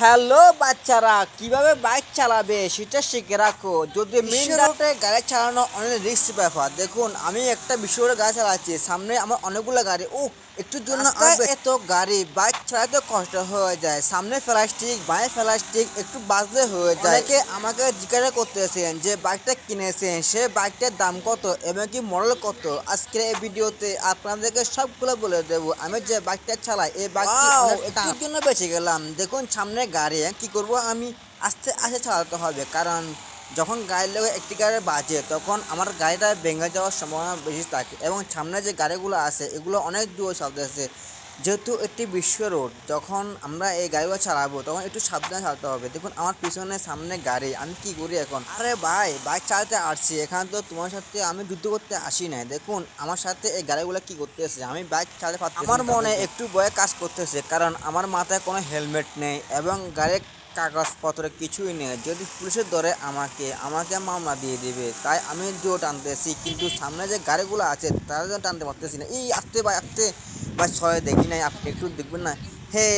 Hello বাচ্চারা কীভাবে bike চালাবে সেটা শিখে রাখো। যদি মেন রোডে গাড়ি চালানো অনেক রিস্ক ব্যাপার। দেখুন আমি একটা বিশ্ব গাড়ি চালাচ্ছি সামনে আমার অনেকগুলো গাড়ি ও একটুর জন্য এত গাড়ি বাইক চালাতে কষ্ট হয়ে যায়। সামনে প্লাস্টিক বাঁয়ে প্লাস্টিক একটু বাজলে হয়ে যায়। অনেকে আমাকে জিজ্ঞাসা করতেছেন যে বাইকটা কিনেছেন? সে বাইকটার দাম কত? এবং কি মডেল কত? আজকের এই ভিডিওতে আপনাদেরকে সবগুলো বলে দেবো। আমি যে বাইকটা চালাই এই বাইকটি একটুর জন্য বেঁচে গেলাম। দেখুন সামনে গাড়ি কি করব? আমি আস্তে আস্তে চালাতে হবে। কারণ যখন গাড়ির লোক একটি গাড়ি বাজে তখন আমার গাড়িটা ভেঙে যাওয়ার সম্ভাবনা বেশি থাকে এবং সামনে যে গাড়িগুলো আছে এগুলো অনেক দূর চালাতেছে যেহেতু একটি বিশ্ব রোড যখন আমরা এই গাড়িগুলো চালাবো তখন একটু সাবধানে চালাতে হবে। দেখুন আমার পিছনে সামনে গাড়ি আমি কি করি এখন? আরে ভাই বাইক চালাতে আসছি এখানে তো তোমার সাথে আমি যুদ্ধ করতে আসি নাই। দেখুন আমার সাথে এই গাড়িগুলো কি করতেছে? আমি বাইক চালাতে পারছি আমার মনে একটু ভয়ে কাজ করতেছে কারণ আমার মাথায় কোনো হেলমেট নেই এবং গাড়ির কাগজপত্র কিছুই নেই। যদি পুলিশের ধরে আমাকে আমাকে মামলা দিয়ে দেবে, তাই আমি জোর টানতেছি। কিন্তু সামনে যে গাড়িগুলো আছে, তারা যেন টানতে পারতেছি না। এই আসতে ভাই আসতে ভাই, ছয় দেখি নাই, আপনি একটু দেখবেন না? হে,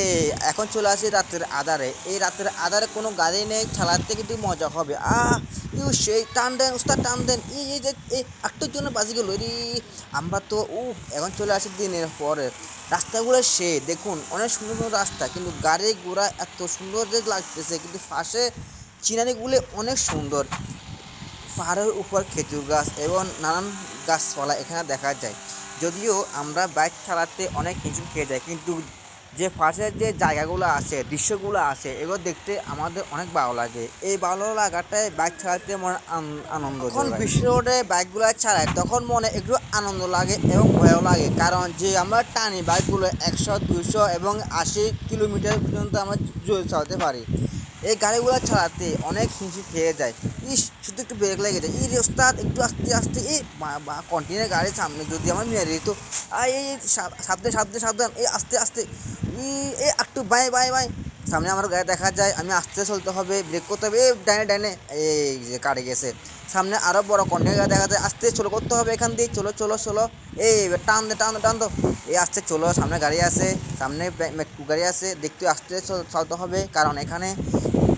এখন চলে আসি রাতের আধারে। এই রাতের আধারে কোনো গাড়ি নেই চালাতে কিন্তু মজা হবে। আহ, ইউ সেই, টান দেন, উস্তাদ, টান দেন। এই এই যে, এই একটুর জন্য বাজি গেল রে। আমরা তো উ এখন চলে আসি দিনের পরে। রাস্তাগুলো সে, দেখুন, অনেক সুন্দর সুন্দর রাস্তা, কিন্তু গাড়ি ঘোড়া এত সুন্দর যে লাগতেছে, কিন্তু পাশে চিনারিগুলো অনেক সুন্দর। পাহাড়ের উপর খেজুর গাছ এবং নানান গাছপালা এখানে দেখা যায়। যদিও আমরা বাইক চালাতে অনেক কিছু খেয়ে যাই, কিন্তু যে পাশের যে জায়গাগুলো আছে দৃশ্যগুলো আছে এগুলো দেখতে আমাদের অনেক ভালো লাগে। এই ভালো লাগাটাই বাইক চালাতে মনে আন- আনন্দ যখন বিশ্ব রোডে বাইকগুলো চালাই তখন মনে একটু আনন্দ লাগে এবং ভয়ও লাগে। কারণ যে আমরা টানি বাইকগুলো একশো দুশো এবং আশি কিলোমিটার পর্যন্ত আমরা জোরে চালাতে পারি। এই গাড়িগুলো চালাতে অনেক হিংসি খেয়ে যায়। ইস, শুধু একটু ব্রেক লেগে যায়। এই ওস্তাদ, একটু আস্তে আস্তে এই কন্টিনিউ গাড়ির সামনে যদি আমার মেরে দিত। আর এই সাবধান সাবধান সাবধান, এই, আস্তে আস্তে। ই, এ, একটু বাই বাই বাই। সামনে আমার গাড়ি দেখা যায়, আমি আস্তে চলতে হবে ব্রেক করতে হবে। এই ডাইনে ডাইনে, এই যে কাটে গেছে। সামনে আরও বড় কন্টিনিউ গাড়ি দেখা যায়, আস্তে চলো, করতে হবে এখান দিয়ে। চলো চলো চলো। এই টান দে টান দে, টান দো। এই আস্তে চলো, সামনে গাড়ি আছে, সামনে গাড়ি আছে। দেখতে আস্তে চল- চলতে হবে, কারণ এখানে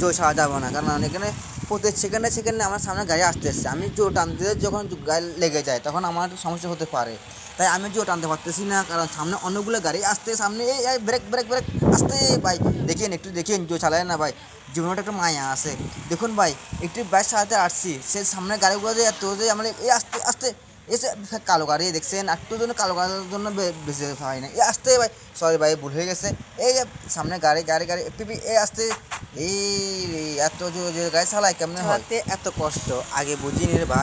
জোর ছাড়া যাবে না। কারণ এখানে প্রতি সেকেন্ডে সেকেন্ডে আমার সামনে গাড়ি আসতে এসছে। আমি জোর টানতে যখন গাড়ি লেগে যায়, তখন আমার সমস্যা হতে পারে। তাই আমি জোর টানতে পারতেছি না, কারণ সামনে অনেকগুলো গাড়ি আসতে, সামনে এই ব্রেক ব্রেক ব্রেক আসতে। ভাই, দেখেন, একটু দেখেন, জোর চালায় না, ভাই। জীবনটা একটা মায়া আছে। দেখুন, ভাই, একটু বাইক চালাতে আসছি, সে সামনে গাড়িগুলো যে এত যে আমরা এই আস্তে আস্তে এসে কালো গাড়ি দেখছেন, একটু জন্য কালো গাড়ির জন্য বেঁচে হয় না এ আসতে ভাই সরি ভাই, ভুল হয়ে গেছে। এই যে সামনে গাড়ি গাড়ি গাড়ি পিপি এ আসতে, এই এত জোরে গাড়ি চালায় কেমন এত কষ্ট, আগে বুঝিনি রে ভাই।